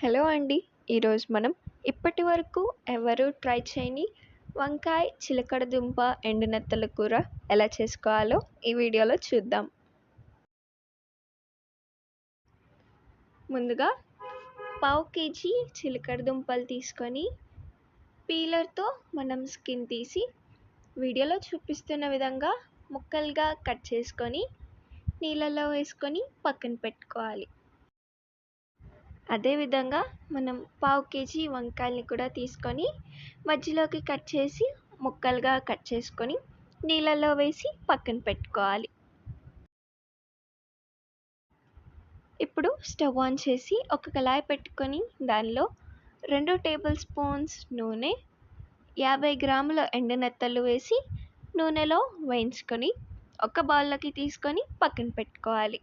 Hello అండి. ఈరోజు మనం ఇప్పటి వరకు ఎవరు ట్రై చేయని వంకాయ చిలకడ దుంప ఎండునెత్తల కూర ఎలా చేసుకోవాలో ఈ వీడియోలో చూద్దాం. ముందుగా పావు కేజీ చిలకడ దుంపలు తీసుకొని పీలర్తో మనం స్కిన్ తీసి వీడియోలో చూపిస్తున్న విధంగా ముక్కలుగా కట్ చేసుకొని నీళ్ళలో వేసుకొని పక్కన పెట్టుకోవాలి. అదేవిధంగా మనం పావు కేజీ వంకాయల్ని కూడా తీసుకొని మధ్యలోకి కట్ చేసి ముక్కలుగా కట్ చేసుకొని నీళ్ళల్లో వేసి పక్కన పెట్టుకోవాలి. ఇప్పుడు స్టవ్ ఆన్ చేసి ఒక కళాయి పెట్టుకొని దానిలో రెండు టేబుల్ స్పూన్స్ నూనె యాభై గ్రాముల ఎండనెత్తలు వేసి నూనెలో వేయించుకొని ఒక బౌల్లోకి తీసుకొని పక్కన పెట్టుకోవాలి.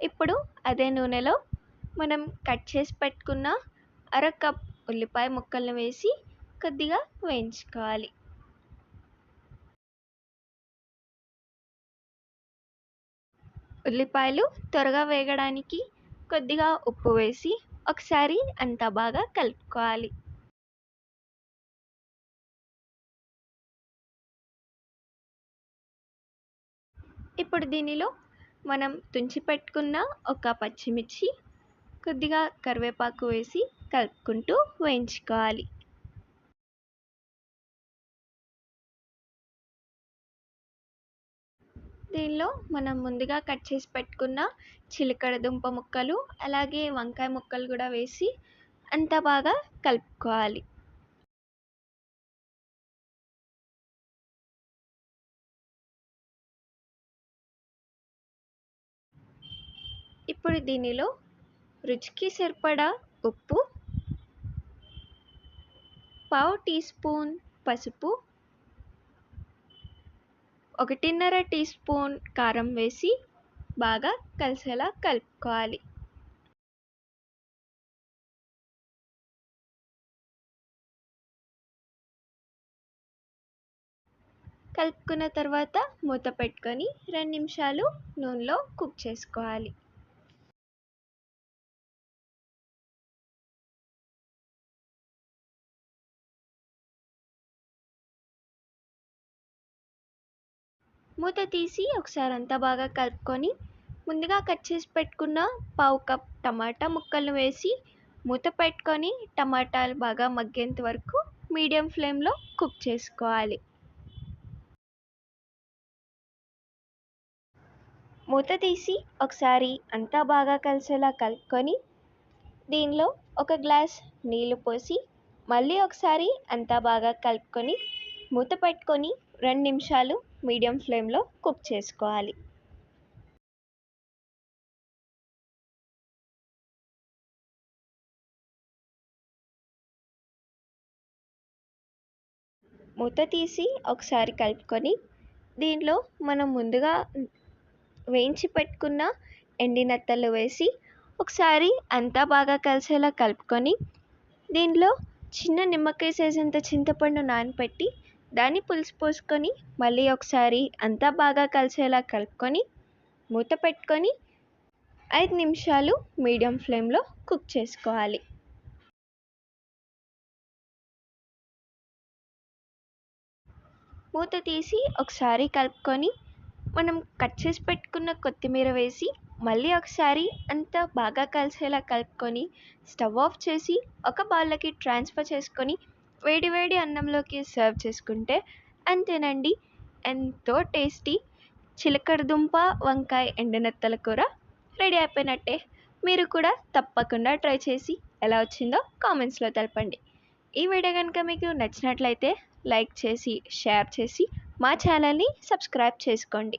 ఇప్పుడు అదే నూనెలో మనం కట్ చేసి పెట్టుకున్న అర కప్ ఉల్లిపాయ ముక్కలను వేసి కొద్దిగా వేయించుకోవాలి. ఉల్లిపాయలు త్వరగా వేగడానికి కొద్దిగా ఉప్పు వేసి ఒకసారి అంతా బాగా కలుపుకోవాలి. ఇప్పుడు దీనిలో మనం తుంచి పెట్టుకున్న ఒక పచ్చిమిర్చి కొద్దిగా కరివేపాకు వేసి కలుపుకుంటూ వేయించుకోవాలి. దీనిలో మనం ముందుగా కట్ చేసి పెట్టుకున్న చిలకడ దుంప ముక్కలు అలాగే వంకాయ ముక్కలు కూడా వేసి అంతా బాగా కలుపుకోవాలి. ఇప్పుడు దీనిలో రుచికి సరిపడా ఉప్పు పావు టీ స్పూన్ పసుపు ఒకటిన్నర టీ స్పూన్ కారం వేసి బాగా కలిసేలా కలుపుకోవాలి. కలుపుకున్న తర్వాత మూత పెట్టుకొని రెండు నిమిషాలు నూనెలో కుక్ చేసుకోవాలి. మూత తీసి ఒకసారి అంతా బాగా కలుపుకొని ముందుగా కట్ చేసి పెట్టుకున్న పావు కప్ టమాటా ముక్కలను వేసి మూత పెట్టుకొని టమాటాలు బాగా మగ్గేంత వరకు మీడియం ఫ్లేమ్లో కుక్ చేసుకోవాలి. మూత తీసి ఒకసారి అంతా బాగా కలిసేలా కలుపుకొని దీనిలో ఒక గ్లాస్ నీళ్ళు పోసి మళ్ళీ ఒకసారి అంతా బాగా కలుపుకొని మూత పెట్టుకొని రెండు నిమిషాలు మీడియం ఫ్లేమ్లో కుక్ చేసుకోవాలి. మూత తీసి ఒకసారి కలుపుకొని దీనిలో మనం ముందుగా వేయించి పెట్టుకున్న ఎండినత్తలు వేసి ఒకసారి అంతా బాగా కలిసేలా కలుపుకొని దీనిలో చిన్న నిమ్మకాయ సైజ్ అంత చింతపండు నానపెట్టి దాన్ని పులుసు పోసుకొని మళ్ళీ ఒకసారి అంతా బాగా కలిసేలా కలుపుకొని మూత పెట్టుకొని ఐదు నిమిషాలు మీడియం ఫ్లేమ్లో కుక్ చేసుకోవాలి. మూత తీసి ఒకసారి కలుపుకొని మనం కట్ చేసి పెట్టుకున్న కొత్తిమీర వేసి మళ్ళీ ఒకసారి అంతా బాగా కలిసేలా కలుపుకొని స్టవ్ ఆఫ్ చేసి ఒక బౌల్లోకి ట్రాన్స్ఫర్ చేసుకొని వేడి వేడి అన్నంలోకి సర్వ్ చేసుకుంటే అంతేనండి. ఎంతో టేస్టీ చిలకడ దుంప వంకాయ ఎండనెత్తల కూర రెడీ అయిపోయినట్టే. మీరు కూడా తప్పకుండా ట్రై చేసి ఎలా వచ్చిందో కామెంట్స్లో తెలపండి. ఈ వీడియో కనుక మీకు నచ్చినట్లయితే లైక్ చేసి షేర్ చేసి మా ఛానల్ని సబ్స్క్రైబ్ చేసుకోండి.